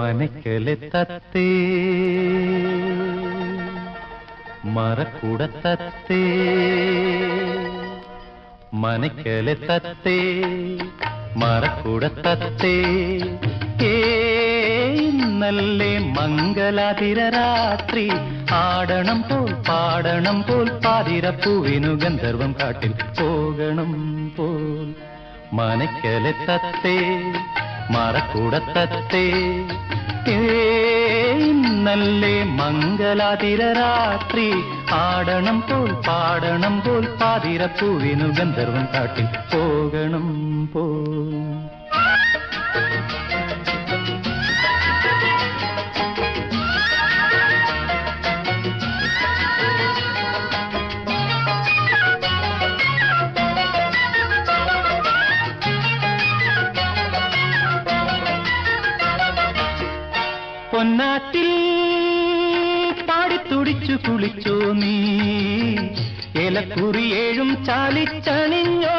മനക്കലെ തത്തേ മറക്കൂട തത്തേ മനക്കലെ തത്തേ മറക്കൂട തത്തേ ഏ ഇന്നല്ലേ മംഗലാതിര രാത്രി ആടണം പോൽ പാടണം പോൽ പാതിരപ്പൂവിനു ഗന്ധർവം കാട്ടിൽ പോകണം പോൽ. മനക്കലെ തത്തേ മറക്കൂട തത്തേ. ഏ ഇന്നല്ലേ മംഗലാതിര രാത്രി ആടണം പോൽ പാടണം പോൽ പാതിരപ്പൂവിനു ഗന്ധർവൻ കാട്ടിൽ പോകണം പോൽ പാടിത്തുടിച്ചു കുളിച്ചോ നീ? ഏലക്കുറിയേഴും ചാലിച്ചണിഞ്ഞോ?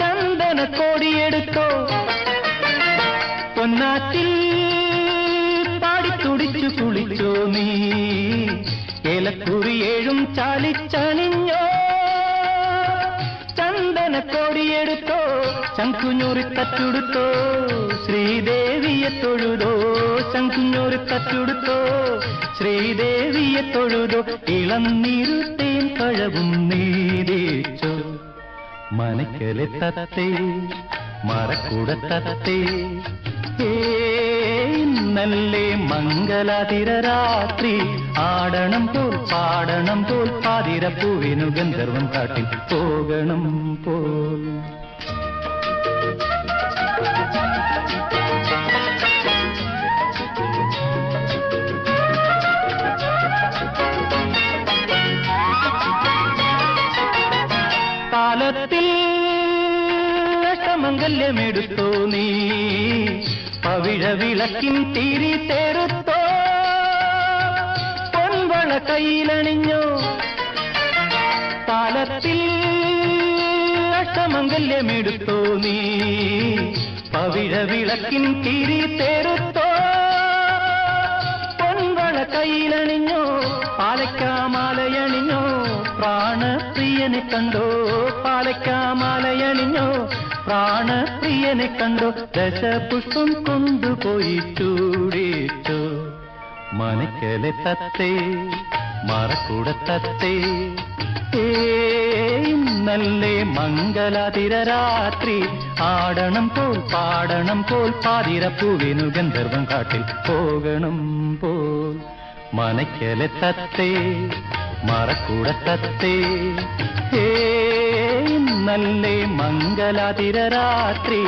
ചന്ദന കോടിയെടുത്തോ പൊന്നാറ്റിൽ പാടിത്തുടിച്ചു കുളിച്ചോ നീ? ഏലക്കുറിയേഴും ചാലിച്ചണിഞ്ഞോ? ചന്ദന കോടിയെടുത്തോ ശംഖുഞ്ഞൂറി തച്ചുടുത്തോ ശ്രീദേവിയെ തൊഴുതോ ശംഖുഞ്ഞൂറി തച്ചുടുത്തോ. ശ്രീദേവിയെ തൊഴുതോ ഇളം നീരുത്തേൻ പഴവും നീരേച്ചോ മനക്കലെ തത്തേ മറക്കൂട തത്തേ. ഏ ഇന്നല്ലേ മംഗലാതിര രാത്രി ആടണം പോൽ പാടണം പോൽ പാതിരപ്പൂവിനു ഗന്ധർവം കാട്ടിൽ പോകണം പോൽ കാലത്തിൽ അഷ്ടമംഗല്യമെടുത്തോ നീ? പവിഴ വിളക്കിൻ തിരി തെറുത്തോ പൊൻവള കയ്യിലണിഞ്ഞോ? താലത്തിൽ അഷ്ടമംഗല്യമെടുത്തോ നീ? പവിഴ വിളക്കിൻ തീരി തെറുത്തോ പൊൻവള കയ്യിലണിഞ്ഞോ? പാലക്കാമാലയണിഞ്ഞോ? പ്രാണപ്രിയനെ കണ്ടോ? പാലക്കാമാലയണിഞ്ഞോ? പ്രാണപ്രിയനെ കണ്ടോ? ദശപുഷ്പം കൊണ്ടുപോയി ചൂടിട്ടു. മനക്കലെ തത്തേ മറക്കൂട തത്തേ. ഏ ഇന്നല്ലേ മംഗലാതിര രാത്രി ആടണം പോൽ പാടണം പോൽ പാതിരപ്പൂവിനു ഗന്ധർവം കാട്ടിൽ പോകണം പോൽ. മനക്കലെ തത്തേ മറക്കൂട തത്തേ ഏ ഇന്നല്ലേ മംഗലാതിര രാത്രി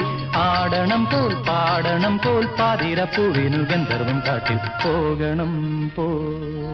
ആടണം പോൽ പാടണം പോൽ പാതിരപ്പൂവിനു ഗന്ധർവം കാട്ടിൽ പോകണം പോൽ